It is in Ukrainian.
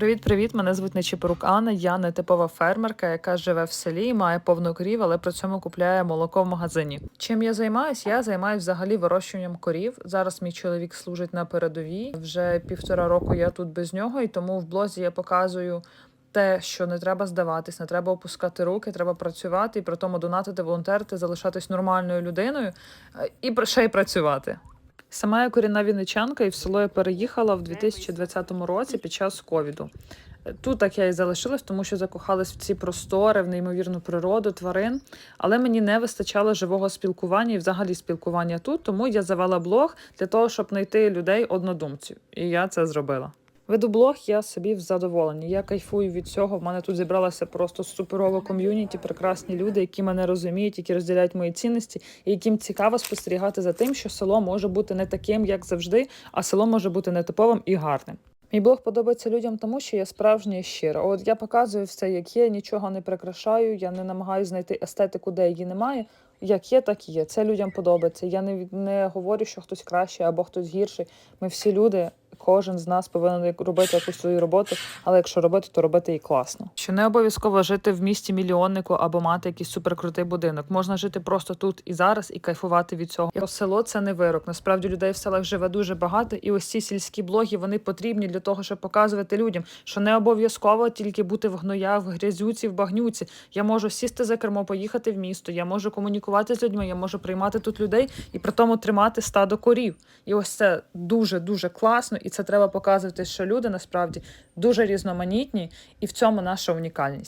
Привіт, привіт! Мене звуть Нечіпорук Анна. Я не типова фермерка, яка живе в селі, має повну корів, але при цьому купляє молоко в магазині. Чим я займаюся? Я займаюся взагалі вирощуванням корів. Зараз мій чоловік служить на передовій. Вже півтора року я тут без нього, і тому в блозі я показую. Те, що не треба здаватись, не треба опускати руки, треба працювати і при тому донатити, волонтерити, залишатись нормальною людиною е, і ще й працювати. Сама я корінна вінничанка, і в село я переїхала в 2020 році під час ковіду. Тут так я і залишилась, тому що закохалась в ці простори, в неймовірну природу, тварин. Але мені не вистачало живого спілкування і взагалі спілкування тут, тому я завела блог для того, щоб знайти людей однодумців. І я це зробила. Веду я собі в задоволенні. Я кайфую від цього. В мене тут зібралася просто суперова ком'юніті, прекрасні люди, які мене розуміють, які розділяють мої цінності, і яким цікаво спостерігати за тим, що село може бути не таким, як завжди, а село може бути нетиповим і гарним. Мій блог подобається людям тому, що я справжня і щира. От я показую все, як є, нічого не прикрашаю, я не намагаюся знайти естетику, де її немає. Як є, так і є. Це людям подобається. Я не, не говорю, що хтось кращий або хтось гірший. Ми всі люди, кожен з нас повинен робити якусь свою роботу, але якщо робити, то робити і класно. Що не обов'язково жити в місті мільйоннику або мати якийсь суперкрутий будинок. Можна жити просто тут і зараз і кайфувати від цього. Бо село це не вирок. Насправді людей в селах живе дуже багато, і ось ці сільські блоги вони потрібні для того, щоб показувати людям, що не обов'язково тільки бути в гноях, в грязюці, в багнюці. Я можу сісти за кермо, поїхати в місто. Я можу комунікувати з людьми, я можу приймати тут людей і при тому тримати стадо корів. І ось це дуже дуже класно, і це треба показувати, що люди насправді дуже різноманітні, і в цьому наша унікальність.